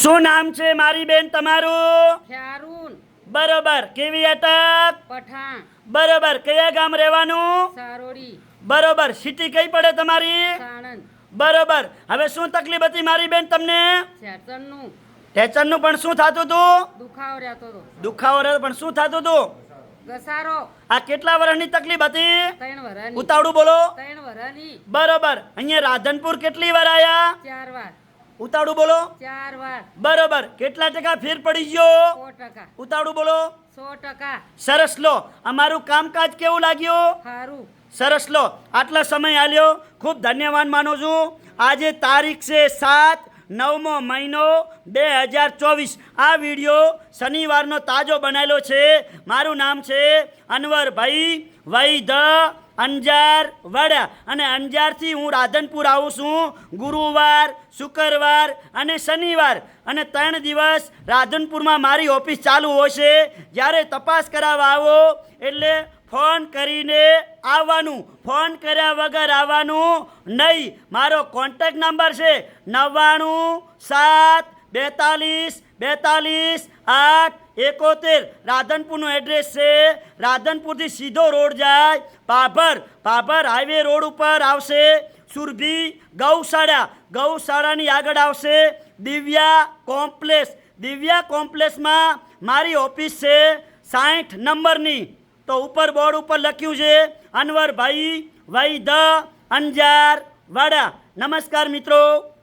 શું નામ છે મારી બેન તમારું? બરોબર કેવી અટક? પઠાણ. બરોબર કયા ગામ રહેવાનું? સારોડી. બરોબર સિટી કઈ પડે તમારી? સાણંદ. બરોબર હવે શું તકલીફ હતી મારી બેન તમને? શેતનનું ટેચરનું પણ શું થતું હતું? દુખાવો રહેતો હતો. દુખાવો રહેતો પણ શું થતું હતું? ઘસારો. આ કેટલા વર્ષની તકલીફ હતી? ત્રણ ઉતાવળું બોલો. ત્રણ વરાની બરોબર અહીંયા રાધનપુર કેટલી વાર આયા? ચાર વાર. ઉતાવળું બોલો. ચાર વાર. બરોબર. કેટલા ટકા ફેર પડી ગયો? ઉતાળું બોલો. સો ટકા. સરસ લો. અમારું કામકાજ કેવું લાગ્યું? સારું સરસ લો. આટલો સમય આલ્યો. ખૂબ ધન્યવાદ માનું છું. આજે તારીખ છે સાત નવમો મહિનો બે હજાર ચોવીસ. આ વીડિયો શનિવારનો તાજો બનાવેલો છે. મારું નામ છે અનવરભાઈ વૈદ અંજાર વડા. અને અંજારથી હું રાધનપુર આવું છું. ગુરુવાર, શુક્રવાર અને શનિવાર. અને ત્રણ દિવસ રાધનપુરમાં મારી ઓફિસ ચાલુ હશે જ્યારે તપાસ કરાવવા આવો, એટલે ફોન કરીને આવવાનું. ફોન કર્યા વગર આવવાનું નહીં. મારો કોન્ટેક્ટ નંબર છે નવ્વાણું સાત બેતાલીસ બેતાલીસ, આઠ, એકોતેર. રાધનપુરનું એડ્રેસ છે. રાધનપુરથી સીધો રોડ જાય. પાભર પાભર હાઈવે રોડ ઉપર આવશે. સુરભી, ગૌશાળા. ગૌશાળાની આગળ આવશે. દિવ્યા કોમ્પ્લેક્સ દિવ્યા કોમ્પ્લેક્સમાં મારી ઓફિસ છે. સાઠ નંબરની. તો ઉપર બોર્ડ ઉપર લખ્યું છે, અનવરભાઈ વૈધ અંજાર વાડા. નમસ્કાર મિત્રો.